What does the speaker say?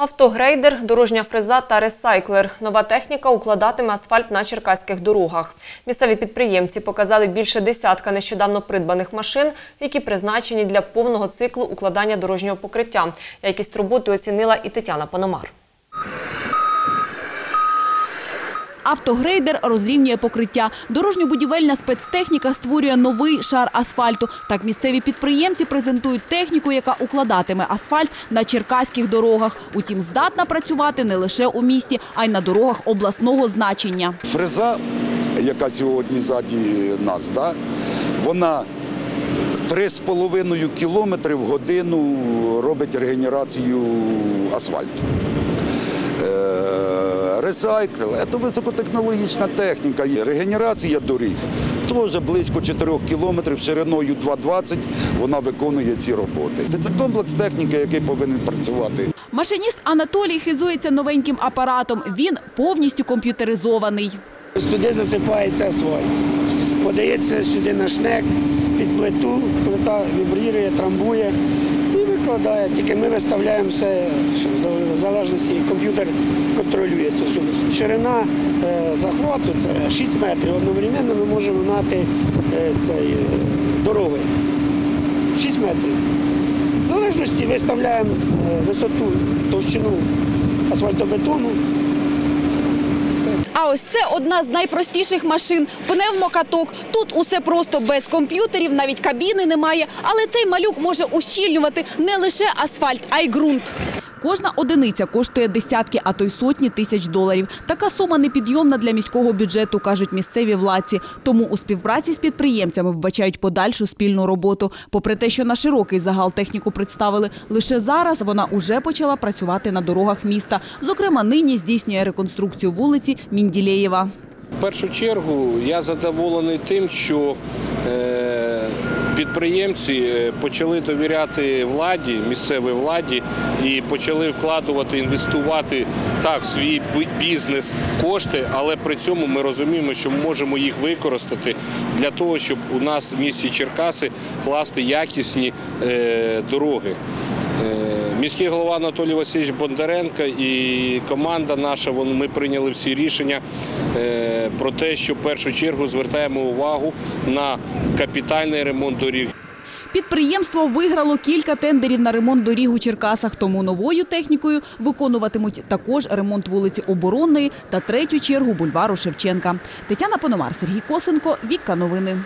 Автогрейдер, дорожня фреза та ресайклер. Нова техніка укладатиме асфальт на черкаських дорогах. Місцеві підприємці показали більше десятка нещодавно придбаних машин, які призначені для повного циклу укладання дорожнього покриття. Якість роботи оцінила і Тетяна Пономар. Автогрейдер розрівнює покриття. Дорожньо-будівельна спецтехніка створює новий шар асфальту. Так місцеві підприємці презентують техніку, яка укладатиме асфальт на черкаських дорогах. Утім, здатна працювати не лише у місті, а й на дорогах обласного значення. Фреза, яка сьогодні ззаді нас, вона 3,5 кілометри в годину робить регенерацію асфальту. Е, Ресайкл – це високотехнологічна техніка. Є Регенерація доріг теж близько 4 кілометрів, шириною 2,20 вона виконує ці роботи. Це комплекс техніки, який повинен працювати. Машиніст Анатолій хизується новеньким апаратом. Він повністю комп'ютеризований. Туди засипається асфальт. Подається сюди на шнек під плиту, плита вібрірує, трамбує і викладає. Тільки ми виставляємо все, що в залежності комп'ютер контролює цю всю. Ширина е, захвату це 6 метрів. Одновременно ми можемо гнати е, цей, е, дороги. 6 метрів. В залежності виставляємо висоту, товщину асфальтобетону. А ось це одна з найпростіших машин – пневмокаток. Тут усе просто без комп'ютерів, навіть кабіни немає. Але цей малюк може ущільнювати не лише асфальт, а й ґрунт. Кожна одиниця коштує десятки, а то й сотні тисяч доларів. Така сума непідйомна для міського бюджету, кажуть місцеві владці. Тому у співпраці з підприємцями вбачають подальшу спільну роботу. Попри те, що на широкий загал техніку представили, лише зараз вона уже почала працювати на дорогах міста. Зокрема, нині здійснює реконструкцію вулиці Мінділеєва. В першу чергу я задоволений тим, що е, підприємці е, почали довіряти владі, місцевій владі і почали вкладувати, інвестувати так в свій бізнес кошти, але при цьому ми розуміємо, що ми можемо їх використати для того, щоб у нас в місті Черкаси класти якісні е, дороги. Е, Міський голова Анатолій Васильович Бондаренко і команда наша, ми прийняли всі рішення е, про те, що в першу чергу звертаємо увагу на капітальний ремонт доріг. Підприємство виграло кілька тендерів на ремонт доріг у Черкасах, тому новою технікою виконуватимуть також ремонт вулиці Оборонної та третю чергу бульвару Шевченка. Тетяна Пономар, Сергій Косенко, Вікка Новини.